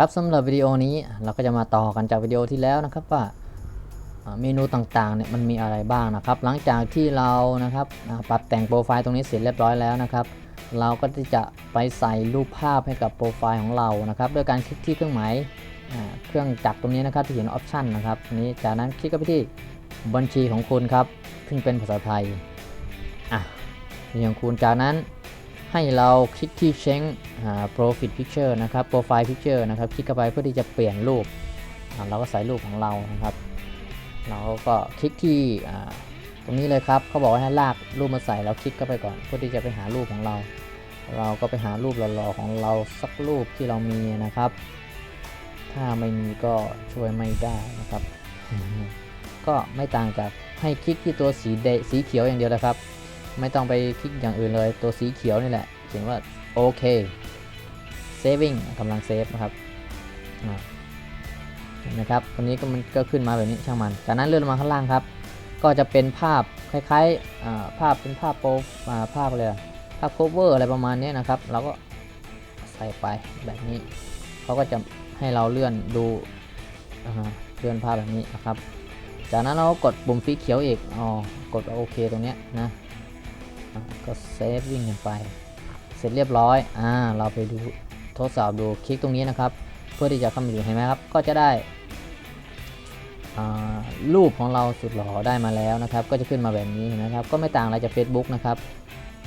ครับสำหรับวิดีโอนี้เราก็จะมาต่อกันจากวิดีโอที่แล้วนะครับว่าเมนูต่างๆเนี่ยมันมีอะไรบ้างนะครับ หลังจากที่เรานะครับปรับแต่งโปรไฟล์ตรงนี้เสร็จเรียบร้อยแล้วนะครับ เราก็จะไปใส่รูปภาพให้กับโปรไฟล์ของเรานะครับด้วยการคลิกที่เครื่องหมายเครื่องจักรตรงนี้นะครับที่เห็นออปชันนะครับนี้จากนั้นคลิกไปที่บัญชีของคุณครับซึ่งเป็นภาษาไทยอะอย่างคุณจากนั้น ให้เราคลิกที่ change อ่า profile picture นะครับ profile picture นะครับ คลิกเข้าไปเพื่อที่จะเปลี่ยนรูป เราก็ใส่รูปของเรานะครับ เราก็คลิกที่อ่าตรงนี้เลยครับ เขาบอกว่าให้ลากรูปมาใส่ เราคลิกเข้าไปก่อน เพื่อที่จะไปหารูปของเรา เราก็ไปหารูปหล่อๆของเราสักรูปที่เรามีนะครับ ถ้าไม่มีก็ช่วยไม่ได้นะครับ ก็ไม่ต่างจากให้คลิกที่ตัวสีเดสีเขียวอย่างเดียวนะครับ ไม่ต้องไปคลิกอย่างอื่นเลย ตัวสีเขียวนี่แหละ เขียนว่าโอเค saving กำลังเซฟนะครับเห็นไหมครับตัวนี้ก็มันก็ขึ้นมาแบบนี้ช่างมัน จากนั้นเลื่อนลงมาข้างล่างครับ ก็จะเป็นภาพคล้ายๆภาพเป็นภาพโปรภาพอะไรภาพ cover อะไรประมาณนี้นะครับเราก็ใส่ไปแบบนี้เขาก็จะให้เราเลื่อนดูเลื่อนภาพแบบนี้นะครับ จากนั้นเราก็กดปุ่มสีเขียวอีกอ๋อกดโอเคตรงนี้นะ ก็เซฟวิ่งกันไป เสร็จเรียบร้อย อ่า เราไปดูทดสอบดูคลิกตรงนี้นะครับ เพื่อที่จะเข้ามาดูเห็นไหมครับ ก็จะได้รูปของเราสุดหล่อได้มาแล้วนะครับ ก็จะขึ้นมาแบบนี้เห็นไหมครับ ก็ไม่ต่างอะไรจาก Facebook นะครับ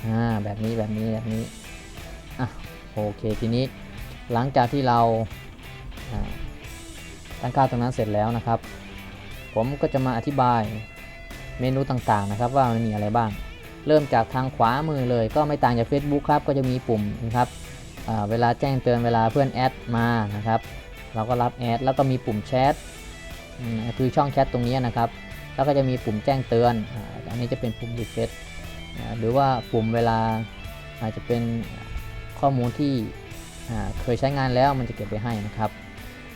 อ่า แบบนี้แบบนี้แบบนี้ อะ โอเคทีนี้หลังจากที่เราตั้งค่าตรงนั้นเสร็จแล้วนะครับ ผมก็จะมาอธิบายเมนูต่างๆนะครับ ว่ามันมีอะไรบ้าง เริ่มจากทางขวามือเลย ก็ไม่ต่างจาก Facebook ครับ ก็จะมีปุ่มนะครับเวลาแจ้งเตือนเวลาเพื่อนแอดมานะครับ เราก็รับแอดแล้วก็มีปุ่มแชทคือช่องแชทตรงนี้นะครับ แล้วก็จะมีปุ่มแจ้งเตือนอ,อันนี้จะเป็นปุ่มรีเฟซหรือว่าปุ่มเวลาอาจจะเป็นข้อมูลที่เคยใช้งานแล้วมันจะเก็บไปให้นะครับ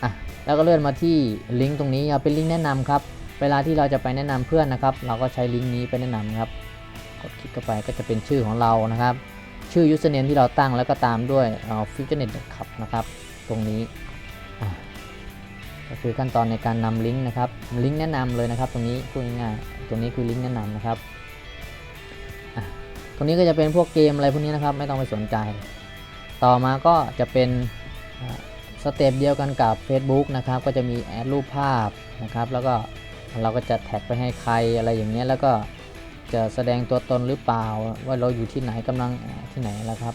อะแล้วก็เลื่อนมาที่ลิงก์ตรงนี้เอาเป็นลิงก์แนะนำครับ เวลาที่เราจะไปแนะนำเพื่อนนะครับ เราก็ใช้ลิงก์นี้ไปแนะนำครับ ดคลิกเข้าไปก็จะเป็นชื่อของเรานะครับ ชื่อ username ที่เราตั้งแล้วก็ตามด้วย futurenet ครับนะครับ ตรงนี้ก็คือขั้นตอนในการนำลิงก์นะครับ ลิงก์แนะนำเลยนะครับ ตรงนี้พูดง่ายๆตรงนี้คือลิงก์แนะนำนะครับตรงนี้ก็จะเป็นพวกเกมอะไรพวกนี้นะครับ ไม่ต้องไปสนใจ ต่อมาก็จะเป็นสเต็ปเดียวกันกับ Facebook นะครับ ก็จะมีแอดรูปภาพนะครับ แล้วก็เราก็จะแท็กไปให้ใครอะไรอย่างเงี้ยแล้วก็ จะแสดงตัวตนหรือเปล่า ว่าเราอยู่ที่ไหนกำลังที่ไหนแล้วครับ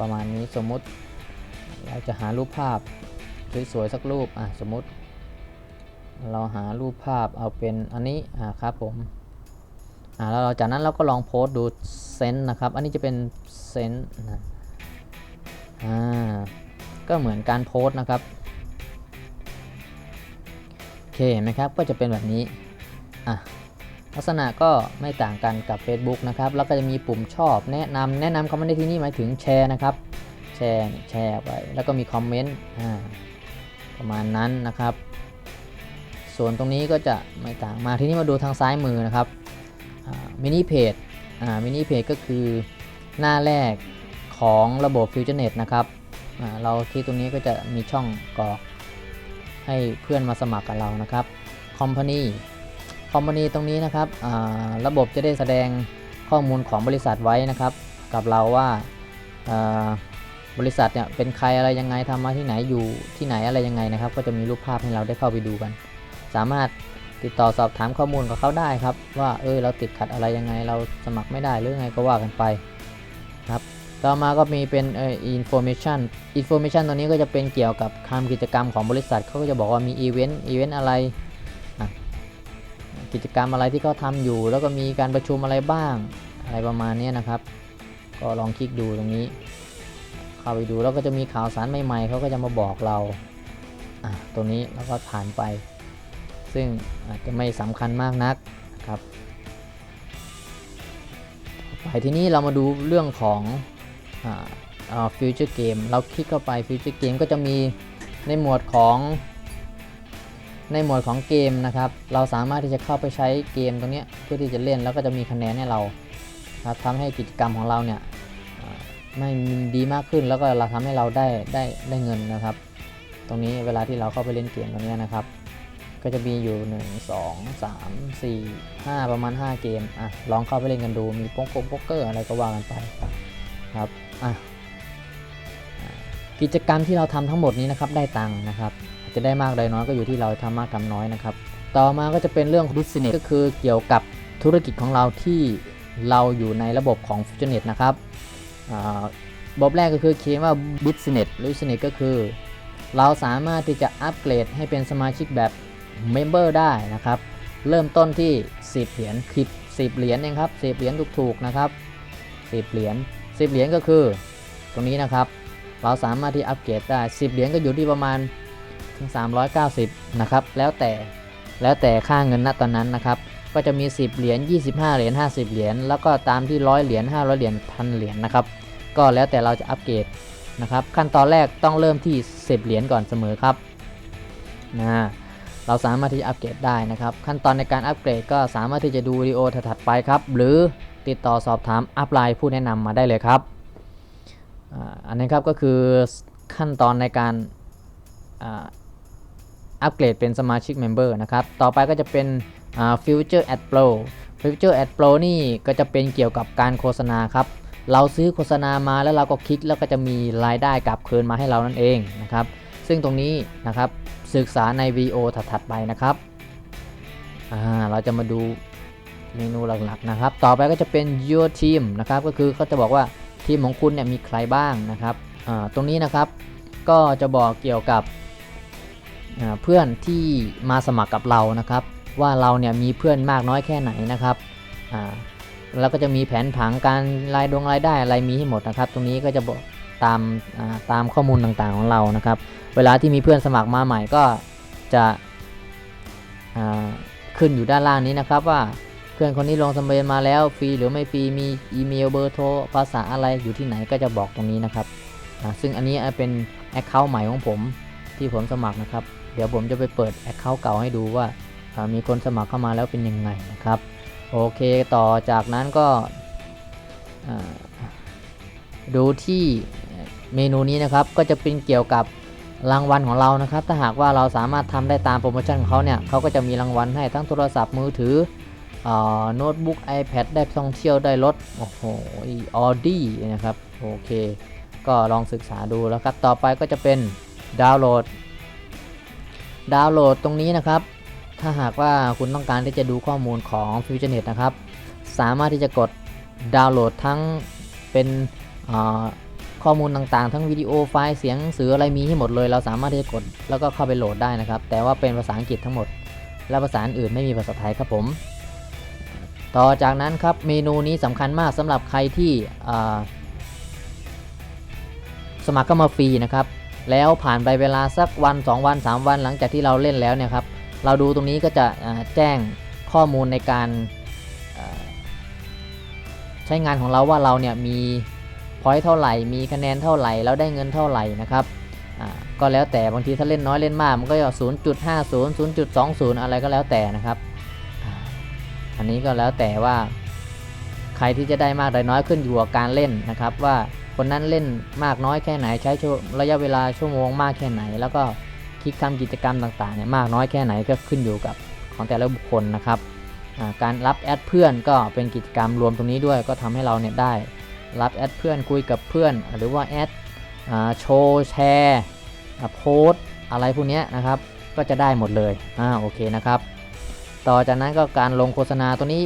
ประมาณนี้สมมุติเราจะหารูปภาพสวยๆสักรูปอะสมมุติ เราหารูปภาพเอาเป็นอันนี้อ่าครับผมอ่าแล้วจากนั้นเราก็ลองโพสต์ดูเซนต์นะครับ อันนี้จะเป็นเซนต์นะอ่าก็เหมือนการโพสต์นะครับโอเคเห็นไหมครับก็จะเป็นแบบนี้อะ ลักษณะก็ไม่ต่างกันกับ Facebook นะครับแล้วก็จะมีปุ่มชอบแนะนำแนะนำคำว่าในที่นี้หมายถึงแชร์นะครับ แชร์แชร์ไปแล้วก็มีคอมเมนต์อ่าประมาณนั้นนะครับ ส่วนตรงนี้ก็จะไม่ต่างมาที่นี่มาดูทางซ้ายมือนะครับมินิเพจมินิเพจก็คือหน้าแรกของระบบ FutureNet นะครับอ่าเราที่ตรงนี้ก็จะมีช่องกรอกให้เพื่อนมาสมัครกับเรานะครับ Company คอมพานีตรงนี้นะครับระบบจะได้แสดงข้อมูลของบริษัทไว้นะครับ กับเราว่าาบริษัทเนี่ยเป็นใครอะไรยังไงทำมาที่ไหนอยู่ที่ไหนอะไรยังไงนะครับ ก็จะมีรูปภาพให้เราได้เข้าไปดูกัน สามารถติดต่อสอบถามข้อมูลกับเขาได้ครับ ว่าเออเราติดขัดอะไรยังไงเราสมัครไม่ได้หรือไงก็ว่ากันไปครับต่อมาก็มีเป็นเอ่อ information information ตัวนี้ก็จะเป็นเกี่ยวกับทำกิจกรรมของบริษัทเขาก็จะบอกว่ามีอีเวนต์อีเวนต์อะไร กิจกรรมอะไรที่เขาทำอยู่ แล้วก็มีการประชุมอะไรบ้าง อะไรประมาณนี้นะครับ ก็ลองคลิกดูตรงนี้ เข้าไปดูแล้วก็จะมีข่าวสารใหม่ๆเขาก็จะมาบอกเราอะตรงนี้แล้วก็ผ่านไป ซึ่งอาจจะไม่สำคัญมากนักนะครับไปที่นี้เรามาดูเรื่องของฟิวเจอร์เกมเราคลิกเข้าไปฟิวเจอร์เกมก็จะมีในหมวดของ ในหมวดของเกมนะครับ เราสามารถที่จะเข้าไปใช้เกมตรงนี้เพื่อที่จะเล่นแล้วก็จะมีคะแนนให้เราครับทำให้กิจกรรมของเราเนี่ยอ่าไม่ดีมากขึ้นแล้วก็เราทำให้เราได้ได้ได้เงินนะครับ ตรงนี้เวลาที่เราเข้าไปเล่นเกมตรงนี้นะครับ ก็จะมีอยู่ 1 2 3 4 5 ประมาณ 5 เกมอะลองเข้าไปเล่นกันดูมีโป๊กโป๊กเกอร์อะไรก็ว่ากันไปครับอะกิจกรรมที่เราทำทั้งหมดนี้นะครับได้ตังค์นะครับ จะได้มากได้น้อยก็อยู่ที่เราทำมากทำน้อยนะครับ ต่อมาก็จะเป็นเรื่อง business ก็คือเกี่ยวกับธุรกิจของเราที่เราอยู่ในระบบของ Fusionet นะครับอ่าระบบแรกก็คือเขียนว่า business หรือ business ก็คือ เราสามารถที่จะอัปเกรดให้เป็นสมาชิกแบบ Member ได้นะครับ เริ่มต้นที่ 10 เหรียญคลิป10 เหรียญเองครับ10 เหรียญถูกๆนะครับ 10 เหรียญ10 เหรียญก็คือ ตรงนี้นะครับ เราสามารถที่อัปเกรดได้ 10 เหรียญก็อยู่ที่ประมาณ ถึง 390 นะครับ แล้วแต่แล้วแต่ค่าเงินณตอนนั้นนะครับ ก็จะมี 10 เหรียญ 25 เหรียญ 50 เหรียญ แล้วก็ตามที่ 100 เหรียญ 500 เหรียญ พันเหรียญนะครับ ก็แล้วแต่เราจะอัปเกรดนะครับ ขั้นตอนแรกต้องเริ่มที่ 10 เหรียญก่อนเสมอครับนะเราสามารถที่จะอัปเกรดได้นะครับ ขั้นตอนในการอัปเกรดก็สามารถที่จะดูวิดีโอถัดไปครับ หรือติดต่อสอบถามอัพไลน์ผู้แนะนำมาได้เลยครับอันนี้ครับก็คือขั้นตอนในการ อัปเกรดเป็นสมาชิกเมมเบอร์นะครับ ต่อไปก็จะเป็น Future Ad Pro Future Ad Pro นี่ก็จะเป็นเกี่ยวกับการโฆษณาครับ เราซื้อโฆษณามาแล้วเราก็คลิกแล้วก็จะมีรายได้กลับคืนมาให้เรานั่นเองนะครับ ซึ่งตรงนี้นะครับศึกษาใน VO ถัดๆไปนะครับ เราจะมาดูเมนูหลักๆนะครับ ต่อไปก็จะเป็น your team นะครับ ก็คือเขาจะบอกว่าทีมของคุณเนี่ยมีใครบ้างนะครับ ตรงนี้นะครับก็จะบอกเกี่ยวกับ เพื่อนที่มาสมัครกับเรานะครับ ว่าเราเนี่ยมีเพื่อนมากน้อยแค่ไหนนะครับแล้วก็จะมีแผนผังการรายดวงรายได้อะไรมีให้หมดนะครับ ตรงนี้ก็จะบอกตามาตามข้อมูลต่างๆของเรานะครับ เวลาที่มีเพื่อนสมัครมาใหม่ก็จะขึ้นอยู่ด้านล่างนี้นะครับว่าเพื่อนคนนี้ลงทะเบียนมาแล้วฟรีหรือไม่ฟรีมีอีเมลเบอร์โทรภาษาอะไรอยู่ที่ไหนก็จะบอกตรงนี้นะครับซึ่งอันนี้เป็น Account ใหม่ของผมที่ผมสมัครนะครับ เดี๋ยวผมจะไปเปิด Account เก่าให้ดูว่ามีคนสมัครเข้ามาแล้วเป็นยังไงนะครับ โอเคต่อจากนั้นก็ดูที่เมนูนี้นะครับก็จะเป็นเกี่ยวกับรางวัลของเรานะครับ ถ้าหากว่าเราสามารถทำได้ตามโปรโมชั่นของเขาเนี่ยเขาก็จะมีรางวัลให้ทั้งโทรศัพท์มือถือโน้ตบุ๊ก iPad ได้ท่องเที่ยวได้รถโอ้โหออดี้นะครับ โอเค ก็ลองศึกษาดูแล้วครับ ต่อไปก็จะเป็นดาวน์โหลด ดาวน์โหลดตรงนี้นะครับ ถ้าหากว่าคุณต้องการที่จะดูข้อมูลของ FutureNet นะครับ สามารถที่จะกดดาวน์โหลดทั้งเป็นข้อมูลต่างๆ ทั้งวิดีโอไฟล์เสียงสืออะไรมีให้หมดเลย เราสามารถที่จะกดแล้วก็เข้าไปโหลดได้นะครับ แต่ว่าเป็นภาษาอังกฤษทั้งหมด และภาษาอื่นไม่มีภาษาไทยครับผม ต่อจากนั้นครับเมนูนี้สำคัญมากสำหรับใครที่สมัครเข้ามาฟรีนะครับ แล้วผ่านไปเวลาสักวัน 2 วัน 3 วันหลังจากที่เราเล่นแล้วเนี่ยครับ เราดูตรงนี้ก็จะแจ้งข้อมูลในการใช้งานของเราว่าเราเนี่ยมีพอยต์เท่าไหร่ มีคะแนนเท่าไหร่ แล้วได้เงินเท่าไหร่นะครับก็แล้วแต่บางทีถ้าเล่นน้อยเล่นมากมันก็จะ0.50 0.20 อะไรก็แล้วแต่นะครับ อันนี้ก็แล้วแต่ว่า ใครที่จะได้มากได้น้อยขึ้นอยู่กับการเล่นนะครับว่า คนนั้นเล่นมากน้อยแค่ไหนใช้ระยะเวลาชั่วโมงมากแค่ไหน แล้วก็คลิกทำกิจกรรมต่างๆเนี่ยมากน้อยแค่ไหนก็ขึ้นอยู่กับของแต่ละบุคคลนะครับการรับแอดเพื่อนก็เป็นกิจกรรมรวมตรงนี้ด้วยก็ทำให้เราเนี่ยได้รับแอดเพื่อนคุยกับเพื่อน หรือว่าแอดโชว์แชร์โพสอะไรพวกนี้นะครับก็จะได้หมดเลยอ่าโอเคนะครับ ต่อจากนั้นก็การลงโฆษณาตัวนี้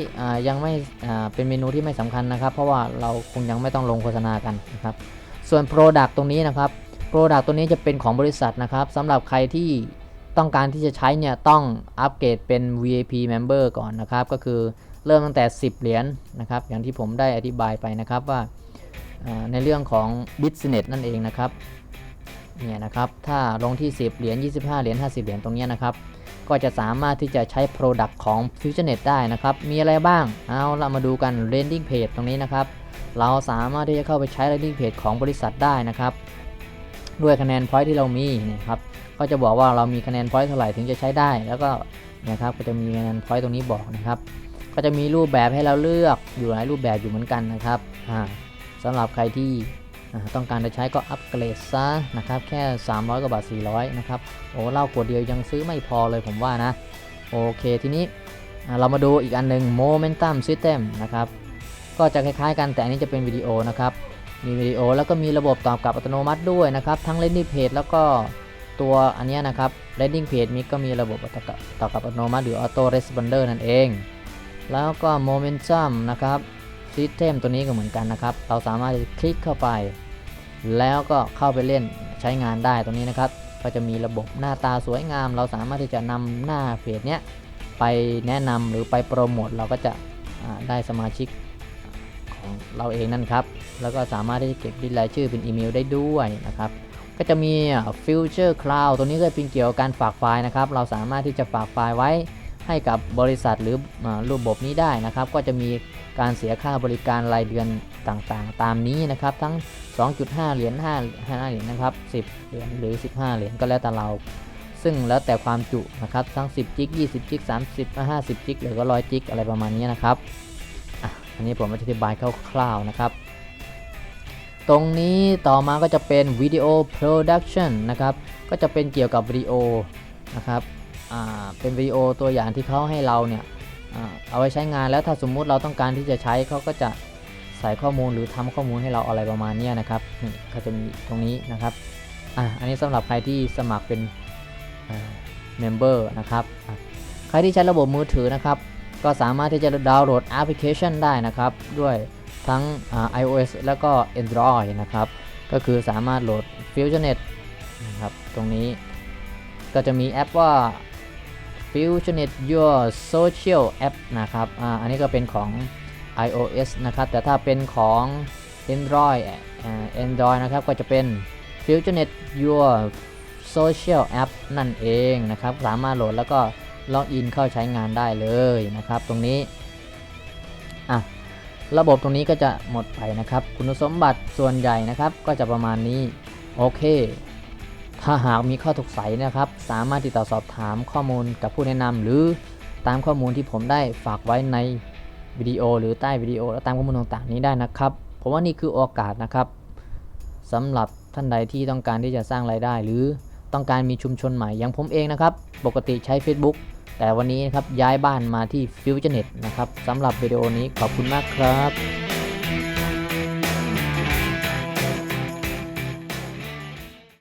ยังไม่เป็นเมนูที่ไม่สำคัญนะครับ เพราะว่าเราคงยังไม่ต้องลงโฆษณากันนะครับส่วน Product ตรงนี้นะครับ Product ตัวนี้จะเป็นของบริษัทนะครับสำหรับใครที่ต้องการที่จะใช้เนี่ยต้องอัปเกรดเป็น VIP Member ก่อนนะครับ ก็คือเริ่มตั้งแต่ 10 เหรียญนะครับ อย่างที่ผมได้อธิบายไปนะครับว่าในเรื่องของ business นั่นเองนะครับเนี่ยนะครับถ้าลงที่ 10 เหรียญ25 เหรียญ50 เหรียญตรงนี้นะครับ ก็จะสามารถที่จะใช้ Product ของ FutureNet ได้นะครับ มีอะไรบ้าง เอาเรามาดูกัน Landing Page ตรงนี้นะครับ เราสามารถที่จะเข้าไปใช้ Landing Page ของบริษัทได้นะครับ ด้วยคะแนน point ที่เรามีนะครับ ก็จะบอกว่าเรามีคะแนน point เท่าไหร่ถึงจะใช้ได้ แล้วก็นะครับ ก็จะมีคะแนน point ตรงนี้บอกนะครับ ก็จะมีรูปแบบให้เราเลือกอยู่หลายรูปแบบอยู่เหมือนกันนะครับสำหรับใครที่ ต้องการจะใช้ก็อัปเกรดซะนะครับแค่ 300 กว่าบาท 400 นะครับ โอ้เหล้าขวดเดียวยังซื้อไม่พอเลยผมว่านะ โอเคทีนี้เรามาดูอีกอันหนึ่ง Momentum System นะครับ ก็จะคล้ายๆกันแต่อันนี้จะเป็นวิดีโอนะครับ มีวิดีโอแล้วก็มีระบบตอบกลับอัตโนมัติด้วยนะครับ ทั้ง Landing Page แล้วก็ตัวอันนี้นะครับ Landing Page มีก็มีระบบตอบกลับตอบกลับอัตโนมัติหรือ Auto Responder นั่นเอง แล้วก็ Momentum นะครับ System ตัวนี้ก็เหมือนกันนะครับ เราสามารถคลิกเข้าไป แล้วก็เข้าไปเล่นใช้งานได้ตรงนี้นะครับ ก็จะมีระบบหน้าตาสวยงาม เราสามารถที่จะนำหน้าเพจเนี้ยไปแนะนำหรือไปโปรโมทเราก็จะได้สมาชิกของเราเองนั่นครับ แล้วก็สามารถที่จะเก็บดิรายชื่อเป็นอีเมลได้ด้วยนะครับ ก็จะมี Future Cloud ตัวนี้ก็เป็นเกี่ยวกับการฝากไฟล์นะครับ เราสามารถที่จะฝากไฟล์ไว้ให้กับบริษัทหรืออาระบบนี้ได้นะครับ ก็จะมีการเสียค่าบริการรายเดือนต่างๆ ตามนี้นะครับ ทั้ง 2.5 เหรียญ5 5เหรียญนะครับ 10 เหรียญหรือ 15 เหรียญก็แล้วแต่เรา ซึ่งแล้วแต่ความจุนะครับทั้ง 10 จิก 20 จิก 30 50 จิกหรือก็100 จิกอะไรประมาณนี้นะครับอะอันนี้ผมอธิบายคร่าวๆนะครับ ตรงนี้ต่อมาก็จะเป็นวิดีโอโปรดักชันนะครับก็จะเป็นเกี่ยวกับวิดีโอนะครับอ่าเป็นวิดีโอตัวอย่างที่เขาให้เราเนี่ยอ่าเอาไว้ใช้งานแล้วถ้าสมมุติเราต้องการที่จะใช้เขาก็จะ ส่ข้อมูลหรือทำข้อมูลให้เราอะไรประมาณนี้นะครับนี่เขาจะมีตรงนี้นะครับอะอันนี้สำหรับใครที่สมัครเป็นเมมเบอร์นะครับใครที่ใช้ระบบมือถือนะครับ ก็สามารถที่จะดาวน์โหลดแอปพลิเคชันได้นะครับ ด้วยทั้ง iOS แล้วก็ Android นะครับ ก็คือสามารถโหลด FusionNet นะครับตรงนี้ก็จะมีแอปว่า FusionNet Your Social App นะครับอ่าอันนี้ก็เป็นของ iOS นะครับ แต่ถ้าเป็นของ Android Android นะครับ ก็จะเป็น FusionNet Your Social App นั่นเองนะครับ สามารถโหลดแล้วก็ล็อกอินเข้าใช้งานได้เลยนะครับ ตรงนี้อะระบบตรงนี้ก็จะหมดไปนะครับ คุณสมบัติส่วนใหญ่นะครับ ก็จะประมาณนี้ โอเค ถ้าหากมีข้อสงสัยนะครับ สามารถติดต่อสอบถามข้อมูลกับผู้แนะนำหรือตามข้อมูลที่ผมได้ฝากไว้ใน วิดีโอหรือใต้วิดีโอและตามข้อมูลต่างๆ นี้ได้นะครับ ผมว่านี่คือโอกาสนะครับสำหรับท่านใดที่ต้องการที่จะสร้างรายได้ หรือต้องการมีชุมชนใหม่อย่างผมเองนะครับ ปกติใช้ Facebook แต่วันนี้นะครับย้ายบ้านมาที่ FutureNet นะครับสำหรับวิดีโอนี้ขอบคุณมากครับ